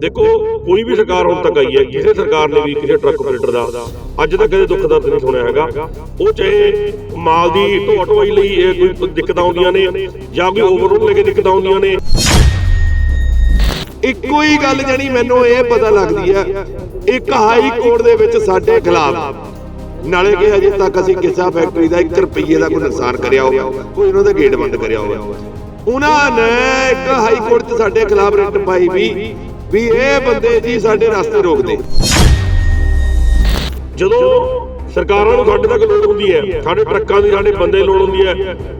ਦੇਖੋ, ਕੋਈ ਵੀ ਸਰਕਾਰ ਹੁਣ ਤੱਕ ਆਈ ਹੈ, ਕਿਸੇ ਸਰਕਾਰ ਨੇ ਵੀ ਕਿਸੇ ਟਰੱਕ ਆਪਰੇਟਰ ਦਾ ਅੱਜ ਤੱਕ ਕਦੇ ਦੁੱਖ ਦਰਦ ਨਹੀਂ ਸੁਣਿਆ ਹੈਗਾ। ਉਹ ਚਾਹੇ ਮਾਲ ਦੀ ਢੋਆ ਢੋਆਈ ਲਈ ਇਹ ਕੋਈ ਦਿੱਕਤਾਂ ਆਉਂਦੀਆਂ ਨੇ, ਜਾਂ ਕੋਈ ਓਵਰਲੋਡ ਲੈ ਕੇ ਦਿੱਕਤਾਂ ਆਉਂਦੀਆਂ ਨੇ। ਇੱਕੋ ਹੀ ਗੱਲ ਜਣੀ ਮੈਨੂੰ ਇਹ ਪਤਾ ਲੱਗਦੀ ਹੈ, ਇੱਕ ਹਾਈ ਕੋਰਟ ਦੇ ਵਿੱਚ ਸਾਡੇ ਖਿਲਾਫ, ਨਾਲੇ ਕਿ ਅਜੇ ਤੱਕ ਅਸੀਂ ਕਿਸਾ ਫੈਕਟਰੀ ਦਾ 1 ਰੁਪਏ ਦਾ ਕੋਈ ਨੁਕਸਾਨ ਕਰਿਆ ਹੋਵੇ, ਕੋਈ ਉਹਨਾਂ ਦਾ ਗੇਟ ਬੰਦ ਕਰਿਆ ਹੋਵੇ। ਉਹਨਾਂ ਨੇ ਇੱਕ ਹਾਈ ਕੋਰਟ 'ਚ ਸਾਡੇ ਖਿਲਾਫ ਰਿਟ ਪਾਈ ਵੀ ਵੀ ਇਹ ਬੰਦੇ ਜੀ ਸਾਡੇ ਰਸਤੇ ਰੋਕਦੇ। ਜਦੋਂ ਸਰਕਾਰਾਂ ਨੂੰ ਸਾਡੇ ਤੱਕ ਲੋੜ ਹੁੰਦੀ ਹੈ ਸਾਡੇ ਟਰੱਕਾਂ ਦੀ ਸਾਡੇ ਬੰਦੇ ਲੋੜ ਹੁੰਦੀ ਹੈ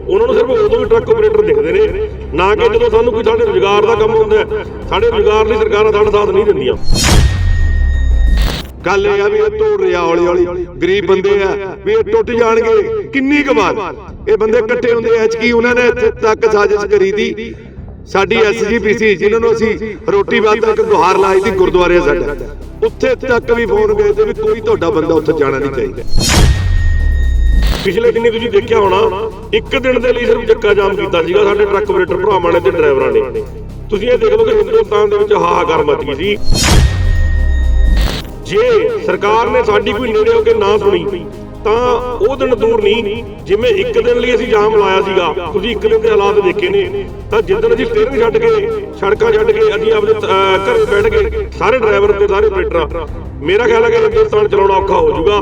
ਉਹਨਾਂ ਨੂੰ ਸਿਰਫ ਉਦੋਂ ਵੀ ਟਰੱਕ ਆਪਰੇਟਰ ਦਿਖਦੇ ਨੇ ਨਾ ਕਿ ਜਦੋਂ ਸਾਨੂੰ ਕੋਈ ਸਾਡੇ ਰੁਜ਼ਗਾਰ ਦਾ ਕੰਮ ਹੁੰਦਾ ਹੈ। ਸਾਡੇ ਰੁਜ਼ਗਾਰ ਲਈ ਸਰਕਾਰਾਂ ਸਾਡਾ ਸਾਥ ਨਹੀਂ ਦਿੰਦੀਆਂ। ਗੱਲ ਇਹ ਆ ਵੀ ਇਹ ਤੋੜ ਰਿਹਾ ਹੌਲੀ ਹੌਲੀ ਗਰੀਬ ਬੰਦੇ ਆ ਵੀ ਇਹ ਟੁੱਟ ਜਾਣਗੇ। ਕਿੰਨੀ ਕੁ ਵਾਰ? ਇਹ ਬੰਦੇ ਇਕੱਠੇ ਹੁੰਦੇ ਐ ਕੀ ਉਹਨਾਂ ਨੇ ਇੱਥੇ ਤੱਕ ਸਾਜ਼ਿਸ਼ ਕਰੀ ਦੀ। ਸਾਡੀ ਐਸਜੀਪੀਸੀ ਜਿਨ੍ਹਾਂ ਨੂੰ ਅਸੀਂ ਰੋਟੀ ਬਾਤ ਤੱਕ ਗੁਹਾਰ ਲਾਈ ਸੀ ਗੁਰਦੁਆਰੇ ਸਾਡਾ। ਉੱਥੇ ਤੱਕ ਵੀ ਫੋਨ ਗਏ ਤੇ ਵੀ ਕੋਈ ਤੁਹਾਡਾ ਬੰਦਾ ਉੱਥੇ ਜਾਣਾ ਨਹੀਂ ਚਾਹੀਦਾ। ਪਿਛਲੇ ਦਿਨੀ ਤੁਸੀਂ ਦੇਖਿਆ ਹੋਣਾ ਇੱਕ ਦਿਨ ਦੇ ਲਈ ਸਿਰਫ ਚੱਕਾ ਜਾਮ ਕੀਤਾ ਸੀਗਾ ਸਾਡੇ ਟਰੱਕ ਆਪਰੇਟਰ ਭਰਾਵਾਂ ਨੇ ਤੇ ਡਰਾਈਵਰਾਂ ਨੇ। ਤੁਸੀਂ ਇਹ ਦੇਖ ਲਓ ਕਿ ਹਿੰਦੁਸਤਾਨ ਦੇ ਵਿੱਚ ਹਾਹਾਕਾਰ ਮਚ ਗਈ ਸੀ। ਜੇ ਸਰਕਾਰ ਨੇ ਸਾਡੀ ਕੋਈ ਨੇੜੇ ਹੋ ਕੇ ਨਾ ਸੁਣੀ ਤਾਂ ਉਹ ਦਿਨ ਦੂਰ ਨਹੀਂ, ਜਿਵੇਂ ਇੱਕ ਦਿਨ ਲਈ ਅਸੀਂ ਜਾਮ ਲਾਇਆ ਸੀਗਾ, ਤੁਸੀਂ ਇੱਕ ਦਿਨ ਦੇ ਹਾਲਾਤ ਦੇਖੇ ਨੇ। ਤਾਂ ਜਿੱਦਣ ਅਸੀਂ ਸਟੇਰਿੰਗ ਛੱਡ ਕੇ, ਸੜਕਾਂ ਛੱਡ ਕੇ ਅਸੀਂ ਆਪਦੇ ਘਰੇ ਬੈਠ ਕੇ ਸਾਰੇ ਡਰਾਈਵਰ ਤੇ ਸਾਰੇ ਆਪਰੇਟਰ। ਮੇਰਾ ਖਿਆਲ ਹੈ ਕਿ ਹਿੰਦੁਸਤਾਨ ਚਲਾਉਣਾ ਔਖਾ ਹੋ ਜਾਊਗਾ।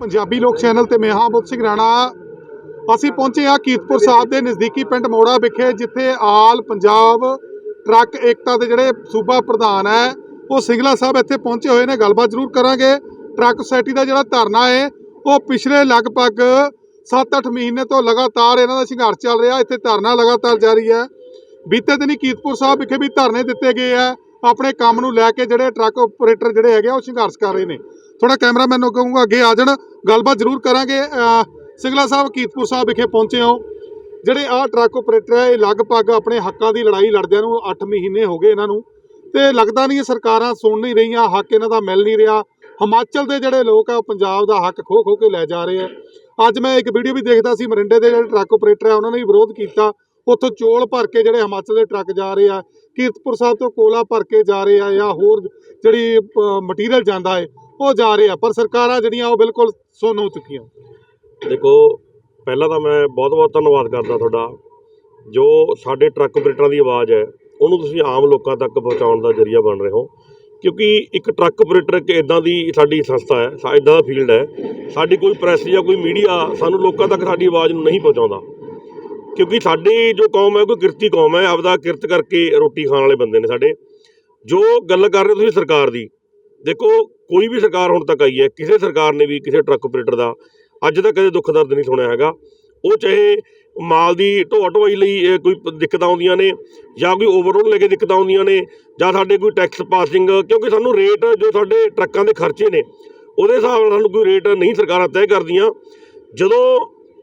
ਪੰਜਾਬੀ ਲੋਕ ਚੈਨਲ ਤੇ ਮੈਂ ਹਾਂ ਬੁੱਧ ਸਿੰਘ ਰਾਣਾ। ਅਸੀਂ ਪਹੁੰਚੇ ਹਾਂ ਕੀਰਤਪੁਰ ਸਾਹਿਬ ਦੇ ਨਜ਼ਦੀਕੀ ਪਿੰਡ ਮੋੜਾ ਵਿਖੇ, ਜਿੱਥੇ ਆਲ ਪੰਜਾਬ ਟਰੱਕ ਏਕਤਾ ਦੇ ਜਿਹੜੇ ਸੂਬਾ ਪ੍ਰਧਾਨ ਹੈ ਉਹ ਸਿੰਗਲਾ ਸਾਹਿਬ ਇੱਥੇ ਪਹੁੰਚੇ ਹੋਏ ਨੇ, ਗੱਲਬਾਤ ਜ਼ਰੂਰ ਕਰਾਂਗੇ। ਟਰੱਕ ਸੋਸਾਇਟੀ ਦਾ ਜਿਹੜਾ ਧਰਨਾ ਹੈ, ਉਹ ਪਿਛਲੇ ਲਗਭਗ 7-8 ਮਹੀਨੇ ਤੋਂ ਲਗਾਤਾਰ ਇਹਨਾਂ ਦਾ ਸੰਘਰਸ਼ ਚੱਲ ਰਿਹਾ, ਇੱਥੇ ਧਰਨਾ ਲਗਾਤਾਰ ਜਾਰੀ ਹੈ। ਬੀਤੇ ਦਿਨੀ ਕੀਰਤਪੁਰ ਸਾਹਿਬ ਵਿਖੇ ਵੀ ਧਰਨੇ ਦਿੱਤੇ ਗਏ ਆ ਆਪਣੇ ਕੰਮ ਨੂੰ ਲੈ ਕੇ ਜਿਹੜੇ ਟਰੱਕ ਆਪਰੇਟਰ ਜਿਹੜੇ ਹੈਗੇ ਆ, ਉਹ ਸੰਘਰਸ਼ ਕਰ ਰਹੇ ਨੇ। ਥੋੜਾ ਕੈਮਰਾਮੈਨ ਨੂੰ ਕਹੂੰਗਾ, ਅੱਗੇ ਆ ਜਾਣ, ਗੱਲਬਾਤ ਜ਼ਰੂਰ ਕਰਾਂਗੇ। ਸਿੰਗਲਾ ਸਾਹਿਬ ਕੀਰਤਪੁਰ ਸਾਹਿਬ ਵਿਖੇ ਪਹੁੰਚੇ ਹੋ। ਜਿਹੜੇ ਆਹ ਟਰੱਕ ਆਪਰੇਟਰ ਹੈ, ਇਹ ਲਗਭਗ ਆਪਣੇ ਹੱਕਾਂ ਦੀ ਲੜਾਈ ਲੜਦਿਆਂ ਨੂੰ 8 ਮਹੀਨੇ ਹੋ ਗਏ ਇਹਨਾਂ ਨੂੰ। ਤੇ ਲੱਗਦਾ ਨਹੀਂ ਸਰਕਾਰਾਂ ਸੁਣ ਨਹੀਂ ਰਹੀਆਂ, ਹੱਕ ਇਹਨਾਂ ਦਾ ਮਿਲ ਨਹੀਂ ਰਿਹਾ। ਹਿਮਾਚਲ ਦੇ ਜਿਹੜੇ ਲੋਕ ਆ, ਉਹ ਪੰਜਾਬ ਦਾ ਹੱਕ ਖੋ ਖੋ ਕੇ ਲੈ ਜਾ ਰਹੇ ਆ। ਅੱਜ ਮੈਂ ਇੱਕ ਵੀਡੀਓ ਵੀ ਦੇਖਦਾ ਸੀ, ਮਰਿੰਡੇ ਦੇ ਜਿਹੜੇ ਟਰੱਕ ਆਪਰੇਟਰ ਆ, ਉਹਨਾਂ ਨੇ ਵੀ ਵਿਰੋਧ ਕੀਤਾ। ਉੱਥੋਂ ਚੋਲ ਭਰ ਕੇ ਜਿਹੜੇ ਹਿਮਾਚਲ ਦੇ ਟਰੱਕ ਜਾ ਰਹੇ ਆ, ਕੀਰਤਪੁਰ ਸਾਹਿਬ ਤੋਂ ਕੋਲਾ ਭਰ ਕੇ ਜਾ ਰਹੇ ਆ ਜਾਂ ਹੋਰ ਜਿਹੜੀ ਮਟੀਰੀਅਲ ਜਾਂਦਾ ਹੈ ਉਹ ਜਾ ਰਹੇ ਆ। ਪਰ ਸਰਕਾਰਾਂ ਜਿਹੜੀਆਂ, ਉਹ ਬਿਲਕੁਲ ਸੁਣ ਹੋ ਚੁੱਕੀਆਂ। ਦੇਖੋ, ਪਹਿਲਾਂ ਤਾਂ ਮੈਂ ਬਹੁਤ-ਬਹੁਤ ਧੰਨਵਾਦ ਕਰਦਾ ਤੁਹਾਡਾ। ਜੋ ਸਾਡੇ ਟਰੱਕ ਆਪਰੇਟਰਾਂ ਦੀ ਆਵਾਜ਼ ਹੈ ਉਹਨੂੰ ਤੁਸੀਂ ਆਮ ਲੋਕਾਂ ਤੱਕ ਪਹੁੰਚਾਉਣ ਦਾ ਜ਼ਰੀਆ ਬਣ ਰਹੇ ਹੋ। ਕਿਉਂਕਿ ਇੱਕ ਟਰੱਕ ਆਪਰੇਟਰ ਇੱਕ ਇਦਾਂ ਦੀ ਸਾਡੀ ਸੰਸਥਾ ਹੈ, ਸਾ ਇਦਾਂ ਦਾ ਫੀਲਡ ਹੈ। ਸਾਡੀ ਕੋਈ ਪ੍ਰੈਸ ਜਾਂ ਕੋਈ ਮੀਡੀਆ ਸਾਨੂੰ ਲੋਕਾਂ ਤੱਕ ਸਾਡੀ ਆਵਾਜ਼ ਨੂੰ ਨਹੀਂ ਪਹੁੰਚਾਉਂਦਾ। ਕਿਉਂਕਿ ਸਾਡੀ ਜੋ ਕੌਮ ਹੈ ਕੋਈ ਕਿਰਤੀ ਕੌਮ ਹੈ। ਆਪਦਾ ਕਿਰਤ ਕਰਕੇ ਰੋਟੀ ਖਾਣ ਵਾਲੇ ਬੰਦੇ ਨੇ ਸਾਡੇ। ਜੋ ਗੱਲ ਕਰ ਰਹੇ ਹੋ ਤੁਸੀਂ ਸਰਕਾਰ ਦੀ, ਦੇਖੋ, ਕੋਈ ਵੀ ਸਰਕਾਰ ਹੁਣ ਤੱਕ ਆਈ ਹੈ, ਕਿਸੇ ਸਰਕਾਰ ਨੇ ਵੀ ਕਿਸੇ ਟਰੱਕ ਆਪਰੇਟਰ ਦਾ ਅੱਜ ਤੱਕ ਕਦੇ ਦੁੱਖ ਦਰਦ ਨਹੀਂ ਸੁਣਿਆ ਹੈਗਾ। ਉਹ ਚਾਹੇ ਮਾਲ ਦੀ ਢੋਆ ਢੋਆਈ ਲਈ ਕੋਈ ਦਿੱਕਤਾਂ ਆਉਂਦੀਆਂ ਨੇ ਜਾਂ ਕੋਈ ਓਵਰਲੋਡ ਲੈ ਕੇ ਦਿੱਕਤਾਂ ਆਉਂਦੀਆਂ ਨੇ ਜਾਂ ਸਾਡੇ ਕੋਈ ਟੈਕਸ ਪਾਸਿੰਗ ਕਿਉਂਕਿ ਸਾਨੂੰ ਰੇਟ ਜੋ ਸਾਡੇ ਟਰੱਕਾਂ ਦੇ ਖਰਚੇ ਨੇ, ਉਹਦੇ ਹਿਸਾਬ ਨਾਲ ਸਾਨੂੰ ਕੋਈ ਰੇਟ ਨਹੀਂ ਸਰਕਾਰਾਂ ਤੈਅ ਕਰਦੀਆਂ। ਜਦੋਂ